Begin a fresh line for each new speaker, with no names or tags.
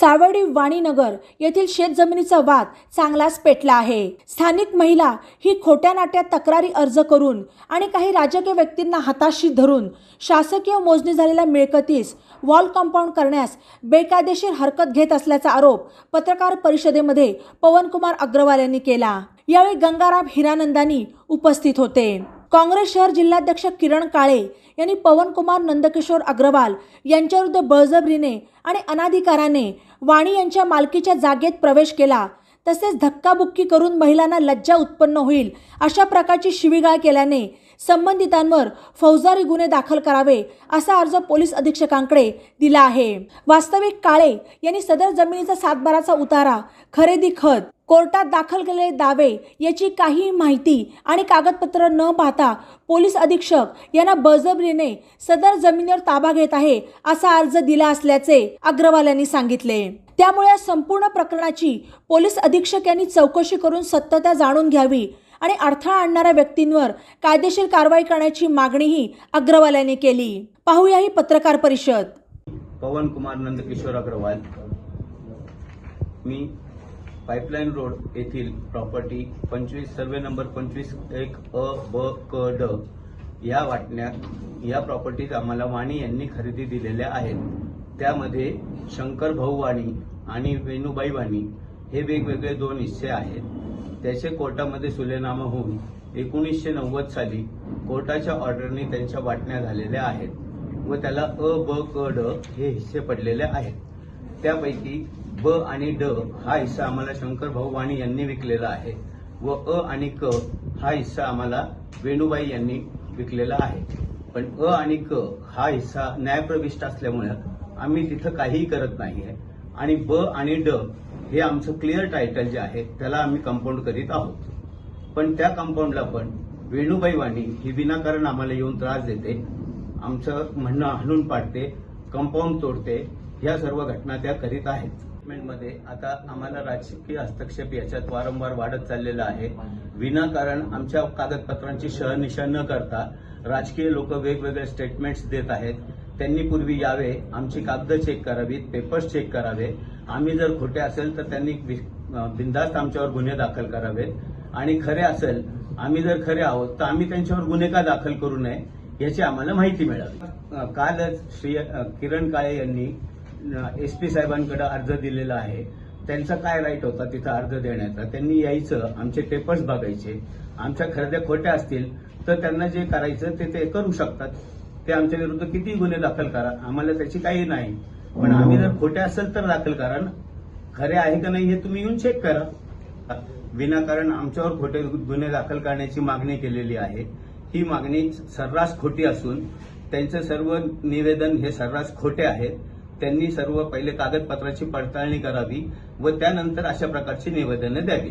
सावडी वाणीनगर येथील शेतजमिनीचा वाद चांगलाच पेटला आहे. स्थानिक महिला ही खोट्या नाट्यात तक्रारी अर्ज करून आणि काही राजकीय व्यक्तींना हाताशी धरून शासकीय मोजणी झालेल्या मिळकतीस वॉल कंपाऊंड करण्यास बेकायदेशीर हरकत घेत असल्याचा आरोप पत्रकार परिषदेमध्ये पवनकुमार अग्रवाल यांनी केला. यावेळी गंगाराम हिरानंदानी उपस्थित होते. काँग्रेस शहर जिल्हाध्यक्ष किरण काळे यांनी पवनकुमार नंदकिशोर अग्रवाल यांच्याविरुद्ध बळजबरीने आणि अनाधिकाराने वाणी यांच्या मालकीच्या जागेत प्रवेश केला. तसेच धक्काबुक्की करून महिलांना लज्जा उत्पन्न होईल अशा प्रकारची शिवीगाळ केल्याने संबंधितांवर फौजदारी गुन्हे दाखल करावे असा अर्ज पोलीस अधीक्षकांकडे दिला आहे. वास्तविक काळे यांनी सदर जमिनीचा सातबाराचा उतारा खरेदी खत कोर्टात दाखल केलेले दावे याची काही माहिती आणि कागदपत्र न पाहता पोलीस अधीक्षक यांना बळजबरीने सदर जमिनीवर ताबा घेत आहे असा अर्ज दिला असल्याचे अग्रवाल यांनी सांगितले. त्यामुळे या संपूर्ण प्रकरणाची पोलीस अधीक्षक यांनी चौकशी करून सत्यता जाणून घ्यावी आणि अडथळा आणणाऱ्या व्यक्तींवर कायदेशीर कारवाई करण्याची मागणीही अग्रवाल यांनी केली. पाहूया ही पत्रकार परिषद.
पवन कुमार नंदकिशोर अग्रवाल. मी पाईपलाईन रोड येथील प्रॉपर्टी पंचवीस सर्वे नंबर पंचवीस एक अ ब क ड या वाटण्यात या प्रॉपर्टीज आम्हाला वाणी यांनी खरेदी दिलेल्या आहेत. त्यामध्ये शंकर भाऊ वाणी आणि वेणूबाई वाणी हे वेगवेगळे दोन हिस्से आहेत. त्याचे कोर्टामध्ये सुलेनामा होऊन एकोणीसशे नव्वद साली कोर्टाच्या ऑर्डरने त्यांच्या वाटण्या झालेल्या आहेत व त्याला अ ब क ड हे हिस्से पडलेले आहेत. त्यापैकी ब आणि ड हा हिस्सा आम्हाला शंकर भाऊ वाणी यांनी विकलेला आहे व अ आणि क हा हिस्सा आम्हाला वेणूबाई यांनी विकलेला आहे. पण अ आणि क हा हिस्सा न्यायप्रविष्ट असल्यामुळे आम्ही तिथं काहीही करत नाही आहे आणि ब आणि ड हे आमचं क्लिअर टायटल जे आहे त्याला आम्ही कंपाऊंड करीत आहोत. पण त्या कंपाऊंडला पण वेणुबाई वाणी ही विनाकारण आम्हाला येऊन त्रास देते. आमचं म्हणणं हाणून पाडते कंपाऊंड तोडते ह्या सर्व घटना त्या करीत आहेत. मध्ये आता आम्हाला राजकीय हस्तक्षेप याच्यात वारंवार वाढत चाललेला आहे. विनाकारण आमच्या कागदपत्रांची शहनिशा न करता राजकीय लोक वेगवेगळे स्टेटमेंट्स देत आहेत. त्यांनी पूर्वी यावे आमची कागद चेक करावीत पेपर्स चेक करावे. आम्ही जर खोटे असेल तर त्यांनी वि- बिनधास्त आमच्यावर गुन्हे दाखल करावेत. आणि खरे असेल आम्ही जर खरे आहोत तर आम्ही त्यांच्यावर गुन्हे का दाखल करू नये याची आम्हाला माहिती मिळावी. कालच श्री किरण काळे यांनी एस पी साहेबांकडे अर्ज दिलेला आहे. त्यांचा काय राईट होता तिथं अर्ज देण्याचा? त्यांनी यायचं आमचे पेपर्स बघायचे. आमच्या खरेद्या खोट्या असतील तर त्यांना जे करायचं ते ते करू शकतात. ते आमच्या विरुद्ध किती गुन्हे दाखल करा आम्हाला त्याची काही नाही. पण आम्ही जर खोटे असेल तर दाखल करा ना. खरे आहे का नाही हे तुम्ही येऊन चेक करा. विनाकारण आमच्यावर खोटे गुन्हे दाखल करण्याची मागणी केलेली आहे. ही मागणी सर्रास खोटी असून त्यांचं सर्व निवेदन हे सर्रास खोटे आहेत. त्यांनी सर्व पहिले कागदपत्राची पडताळणी करावी व त्यानंतर अशा प्रकारची निवेदनं द्यावी.